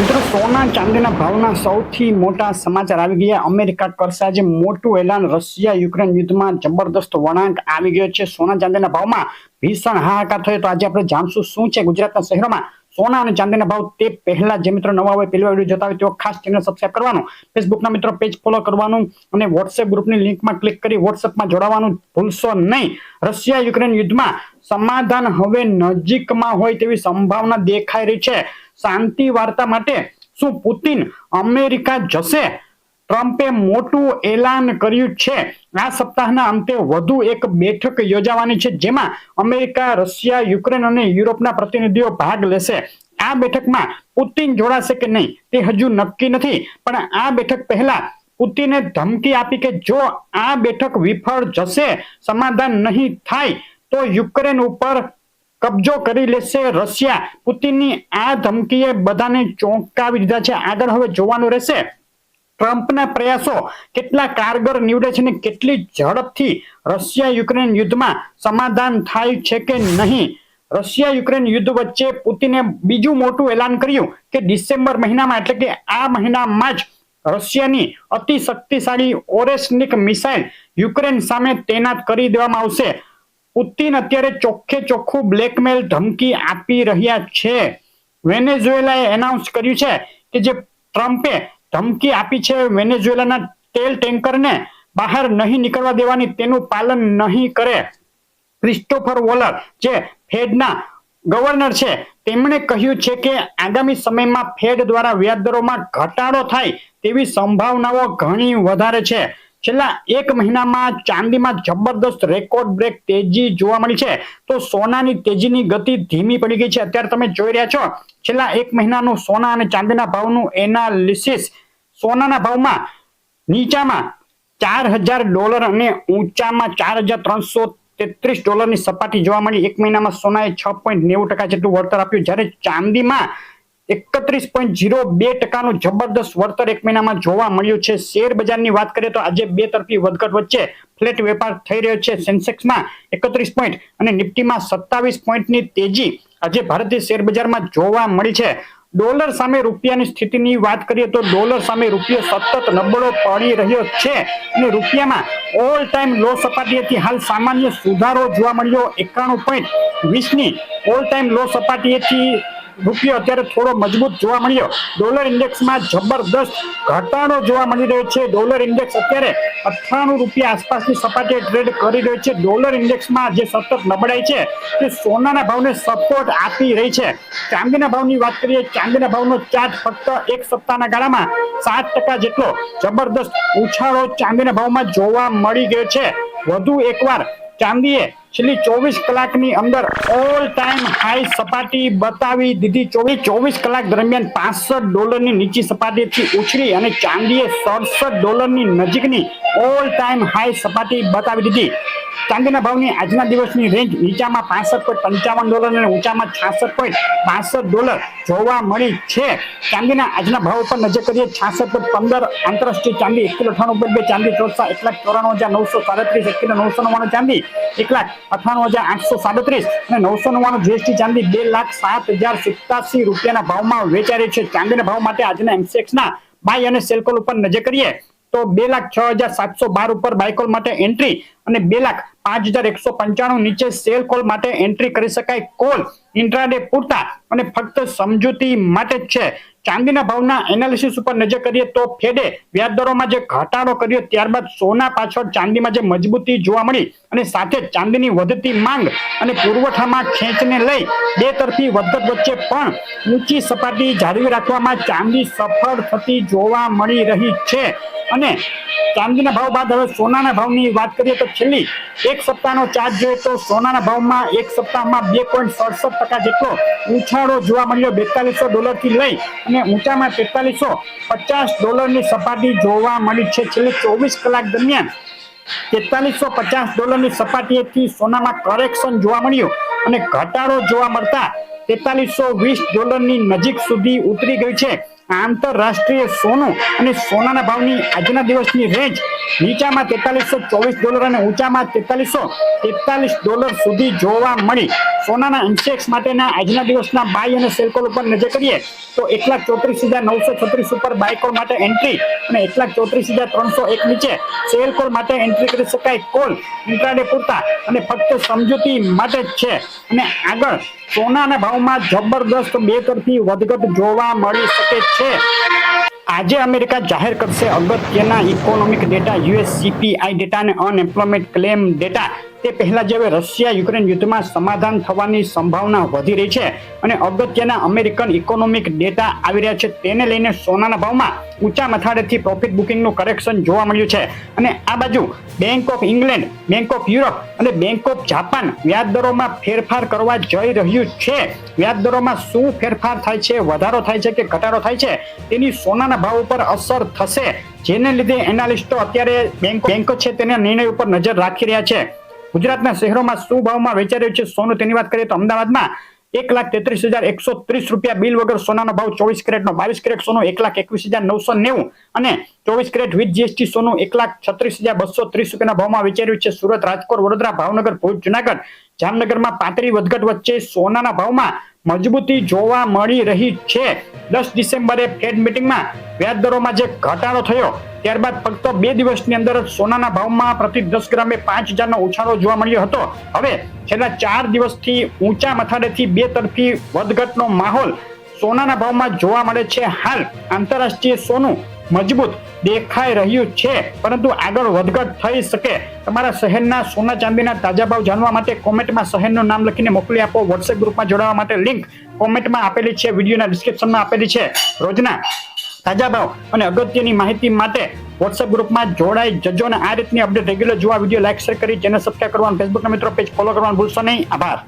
મિત્રો, સોના ચાંદીના ભાવના સૌથી મોટા સમાચાર આવી ગયા. અમેરિકા કરશે આજે મોટું એલાન. રશિયા યુક્રેન યુદ્ધમાં જબરદસ્ત વળાંક આવી ગયો છે. સોના ચાંદીના ભાવમાં ભીષણ હાહાકાર થયો તો આજે આપણે જાણશું શું છે ગુજરાતના શહેરોમાં સોના અને ચાંદીના ભાવ તે પહેલા જે મિત્રો નવા હોય પહેલા વીડિયો જોતા હોય તેઓ ખાસ ચેનલ સબસ્ક્રાઈબ કરવાનું. ફેસબુકના મિત્રો પેજ ફોલો કરવાનું અને વોટ્સએપ ગ્રુપની લિંકમાં ક્લિક કરી વોટ્સએપમાં જોડાવાનું ભૂલશો નહીં. રશિયા યુક્રેન યુદ્ધમાં સમાધાન હવે નજીકમાં હોય તેવી સંભાવના દેખાઈ રહી છે. શાંતિ વાર્તા માટે શું પુતિન અમેરિકા જશે? ટ્રમ્પે મોટું એલાન કર્યું છે. આ સપ્તાહના અંતે વધુ એક બેઠક યોજાવાની છે, જેમાં અમેરિકા, રશિયા, યુક્રેન અને યુરોપના પ્રતિનિધિઓ ભાગ લેશે. આ બેઠકમાં પુતિન જોડાશે કે નહીં તે હજુ નક્કી નથી, પણ આ બેઠક પહેલા પુતિને ધમકી આપી કે જો આ બેઠક વિફળ જશે, સમાધાન નહીં થાય, તો યુક્રેન ઉપર કબજો કરી લેશે રશિયા. પુતિનની આ ધમકીએ બધાને ચોંકાવી દીધા છે. આગળ હવે જોવાનું રહેશે ટ્રમ્પના પ્રયાસો. કેટલા કારગર નીવડે છે અને કેટલી ઝડપથી રશિયા યુક્રેન યુદ્ધમાં સમાધાન થાય છે કે નહીં? રશિયા યુક્રેન યુદ્ધ વચ્ચે પુતિને બીજું મોટું એલાન કર્યું કે ડિસેમ્બર મહિનામાં, એટલે કે આ મહિનામાં જ રશિયાની અતિ શક્તિશાળી ઓરેસ્નિક મિસાઇલ યુક્રેન સામે તૈનાત કરી દેવામાં આવશે. પુતિન અત્યારે ચોખ્ખે ચોખ્ખું બ્લેકમેલ ધમકી આપી રહ્યા છે. વેનેઝુએલાએ એનાઉન્સ કર્યું છે કે જે ટ્રમ્પે ધમકી આપી છે, વેનેઝુએલાના તેલ ટેન્કરને બહાર નહીં નીકળવા દેવાની તેનું પાલન નહીં કરે. ક્રિસ્ટોફર વોલર, જે ફેડના ગવર્નર છે, તેમણે કહ્યું છે કે આગામી સમયમાં ફેડ દ્વારા વ્યાજદરોમાં ઘટાડો થાય તેવી સંભાવનાઓ ઘણી વધારે છે. છેલ્લા એક મહિનામાં ચાંદીમાં જબરદસ્ત રેકોર્ડ બ્રેક તેજી જોવા મળી છે. તો સોનાની તેજીની ગતિ ધીમી પડી ગઈ છે. અત્યારે તમે જોઈ રહ્યા છો, છેલ્લા એક મહિનાનું સોના અને ચાંદીના ભાવનું એનાલિસિસ. સોનાના ભાવમાં નીચામાં ચાર હજાર ડોલર અને ઊંચામાં ચાર હજાર ત્રણસો તેત્રીસ ડોલરની સપાટી જોવા મળી. એક મહિનામાં સોનાએ છ પોઈન્ટ નેવું ટકા જેટલું વળતર આપ્યું. જ્યારે ચાંદીમાં એકત્રીસ પોઈન્ટ જીરો બે ટકાનું જબરદસ્ત વળતર એક મહિનામાં જોવા મળ્યું છે. શેર બજારની વાત કરીએ તો આજે બે તરફી વધઘટ વચ્ચે ફ્લેટ વેપાર થઈ રહ્યો છે. સેન્સેક્સમાં એકત્રીસ પોઈન્ટ અને નિફ્ટીમાં સત્તાવીસ પોઈન્ટની તેજી આજે ભારતીય શેર બજારમાં જોવા મળી છે. ડોલર સામે રૂપિયાની સ્થિતિની વાત કરીએ તો ડોલર સામે રૂપિયો સતત નબળો પડી રહ્યો છે અને રૂપિયામાં ઓલ ટાઈમ લો સપાટીએથી હાલ સામાન્ય સુધારો જોવા મળ્યો. એકાણું પોઈન્ટ વીસની ઓલ ટાઈમ લો સપાટીએથી રૂપિયો અત્યારે થોડો મજબૂત જોવા મળ્યો. ડોલર ઇન્ડેક્સમાં જબરદસ્ત ઘટાડો જોવા મળી રહ્યો છે. ડોલર ઇન્ડેક્સ અત્યારે અઠ્ઠાણું રૂપિયા આસપાસની સપાટીએ ટ્રેડ કરી રહ્યો છે. ડોલર ઇન્ડેક્સમાં જે સતત નબળાઈ છે તે સોનાના ભાવને સપોર્ટ આપી રહી છે. ચાંદીના ભાવની વાત કરીએ, ચાંદીના ભાવનો ચાર્જ ફક્ત એક સપ્તાહના ગાળામાં સાત ટકા જેટલો જબરદસ્ત ઉછાળો ચાંદીના ભાવમાં જોવા મળી ગયો છે. વધુ એકવાર ચાંદીએ છેલ્લી ચોવીસ કલાકની અંદર ઓલ ટાઈમ હાઈ સપાટી બતાવી દીધી. ચોવીસ ચોવીસ કલાક દરમિયાન પાસઠ ડોલરની નીચી સપાટીથી ઉછળી અને ચાંદીએ સડસઠ ડોલરની નજીકની ઓલ ટાઈમ હાઈ સપાટી બતાવી દીધી. ચાંદીના ભાવની આજના દિવસની રેન્જ નીચામાં પાસઠ પોઈન્ટ પંચાવન ડોલર અને ઊંચામાં છાસઠ પોઈન્ટ પાસઠ ડોલર જોવા મળી છે. ચાંદીના આજના ભાવ પર નજર કરીએ, છાસઠ પોઈન્ટ પંદર આંતરરાષ્ટ્રીય ચાંદી એક કિલો અઠાણું પોઈન્ટ બે ચાંદી, ચોરસા એક લાખ ચોરાણું હજાર નવસો સાડત્રીસ એક કિલો નવસો નવ્વાણું ચાંદી, એક લાખ અઠાણું હજાર આઠસો સાડત્રીસ અને નવસો નવ્વાણું જીએસટી ચાંદી બે લાખ સાત હજાર સિત્તાસી રૂપિયાના ભાવમાં વેચાઈ છે. ચાંદીના ભાવ માટે આજના એમસેક્સ બાય અને સેલકોલ ઉપર નજર કરીએ તો બે લાખ છ હજાર સાતસો બાર ઉપર બાયકોલ માટે એન્ટ્રી અને બે લાખ પાંચ હજાર એકસો પંચાણું નીચે સેલ કોલ માટે એન્ટ્રી કરી શકાય. કોલ ઇન્ટ્રાડે પૂરતા અને ફક્ત સમજૂતી માટે જ છે. ચાંદીના ભાવના એનાલિસિસ ઉપર નજર કરીએ તો ફેડે વ્યાજદરોમાં જે ઘટાડો કર્યો, ત્યારબાદ સોના પાછળ ચાંદીમાં જે મજબૂતી જોવા મળી અને સાથે ચાંદની વધતી માંગ અને પુરવઠામાં ખેંચને લઈ બે તરફી વધઘટ વચ્ચે પણ ઊંચી સપાટી જાળવી રાખવામાં ચાંદી સફળ થતી જોવા મળી રહી છે. અને ચાંદીના ભાવ બાદ હવે સોનાના ભાવની વાત કરીએ તો છેલ્લી એક સપ્તાહનો ચાર્જ જોઈએ તો સોનાના ભાવમાં એક સપ્તાહમાં બે પોઈન્ટ સડસઠ ટકા જેટલો ઉછાળો જોવા મળ્યો. બેતાલીસો ડોલરથી લઈ અને ઊંચામાં તેતાલીસો પચાસ ડોલરની સપાટી જોવા મળી છે. છેલ્લી ચોવીસ કલાક દરમિયાન તેતાલીસો પચાસ ડોલરની સપાટીએથી સોનામાં કરેક્શન જોવા મળ્યું અને ઘટાડો જોવા મળતા તેતાલીસો વીસ ડોલરની નજીક સુધી ઉતરી ગઈ છે. આંતરરાષ્ટ્રીય સોનું અને સોનાના ભાવની આજના દિવસની રેન્જ નીચામાં તેતાલીસો ચોવીસ ડોલર અને ઊંચામાં તેતાલીસો તેતાલીસ ડોલર સુધી જોવા મળી. સોનાના ઇન્સેક્સ માટેના આજના દિવસના બાય અને સેલ કોલ ઉપર નજર કરીએ તો એક લાખ ચોત્રીસ હજાર નવસો છત્રીસ ઉપર બાય કોલ માટે એન્ટ્રી અને એક લાખ ચોત્રીસ હજાર ત્રણસો એક નીચે સેલ કોલ માટે એન્ટ્રી કરી શકાય. કોલ ઇન્ટ્રાડે પૂરતા અને ફક્ત સમજૂતી માટે જ છે. અને આગળ સોનાના ભાવમાં જબરદસ્ત બે તરફી વધઘટ જોવા મળી શકે છે. આજે અમેરિકા જાહેર કરશે અગત્યના economic data US CPI data અને અનએમ્પ્લોયમેન્ટ ક્લેમ ડેટા તે પહેલા જે હવે રશિયા યુક્રેન યુદ્ધમાં સમાધાન થવાની સંભાવના વધી રહી છે અને અગત્યના અમેરિકન ઇકોનોમિક ડેટા આવી રહ્યા છે, તેને લઈને સોનાના ભાવમાં ઊંચા મથાળેથી પ્રોફિટ બુકિંગનું કરેક્શન જોવા મળ્યું છે. અને આ બાજુ bank of England bank of Europe અને બેંક ઓફ જાપાન વ્યાજ દરોમાં ફેરફાર કરવા જઈ રહ્યું છે. વ્યાજ દરોમાં શું ફેરફાર થાય છે, વધારો થાય છે કે ઘટાડો થાય છે, તેની સોનાના ભાવ ઉપર અસર થશે. જેને લીધે એનાલિસ્ટો અત્યારે બેંક બેંકો છે તેના નિર્ણય ઉપર નજર રાખી રહ્યા છે. ગુજરાતના શહેરોમાં શું ભાવમાં વેચાઈ રહ્યું છે સોનું તેની વાત કરીએ તો અમદાવાદમાં એક લાખ તેત્રીસ હજાર એકસો ત્રીસ રૂપિયા બિલ વગર સોનાનો ભાવ, ચોવીસ કેરેટનો બાવીસ કેરેટ સોનું, એક લાખ એકવીસ હજાર નવસો નેવું અને ચોવીસ કેરેટ વિથ જીએસટી સોનું, એક લાખ છત્રીસ હજાર બસો ત્રીસ રૂપિયાના ભાવમાં વેચાઈ છે. સુરત, રાજકોટ, વડોદરા, ભાવનગર, ભુજ, જુનાગઢ, જામનગરમાં પાતળી વધઘટ વચ્ચે સોનાના ભાવમાં મજબૂતી જોવા મળી રહી છે. દસ ડિસેમ્બરે ફેડ મિટિંગમાં વ્યાજ દરોમાં જે ઘટાડો થયો, ત્યારબાદ ફક્ત બે દિવસની અંદર જ સોનાના ભાવમાં પ્રતિ દસ ગ્રામે પાંચ હજારનો ઉછાળો જોવા મળ્યો હતો. હવે છેલ્લા ચાર દિવસથી ઊંચા મથાળેથી બે તરફી વધઘટનો માહોલ સોનાના ભાવમાં જોવા મળે છે હાલ. આંતરરાષ્ટ્રીય સોનું મજબૂત દેખાઈ રહ્યું છે. પરંતુ આગળ વધઘટ થઈ શકે. તમારા શહેરના સોના ચાંદીના તાજા ભાવ જાણવા માટે કોમેન્ટમાં શહેરનું નામ લખીને મોકલી આપો. વોટ્સએપ ગ્રુપમાં જોડાવા માટે લિંક કોમેન્ટમાં આપેલી છે. વિડીયોના ડિસ્ક્રિપ્શનમાં આપેલી છે. રોજના તાજા ભાવ અને અગત્યની માહિતી માટે વોટ્સએપ ગ્રુપમાં જોડાઈ જજો અને આ રીતની અપડેટ રેગ્યુલર જોવા વીડિયો લાઈક શેર કરી ચેનલ સબસ્ક્રાઈબ કરવાનું ફેસબુકના મિત્રો પેજ ફોલો કરવાનું ભૂલશો નહીં. આભાર.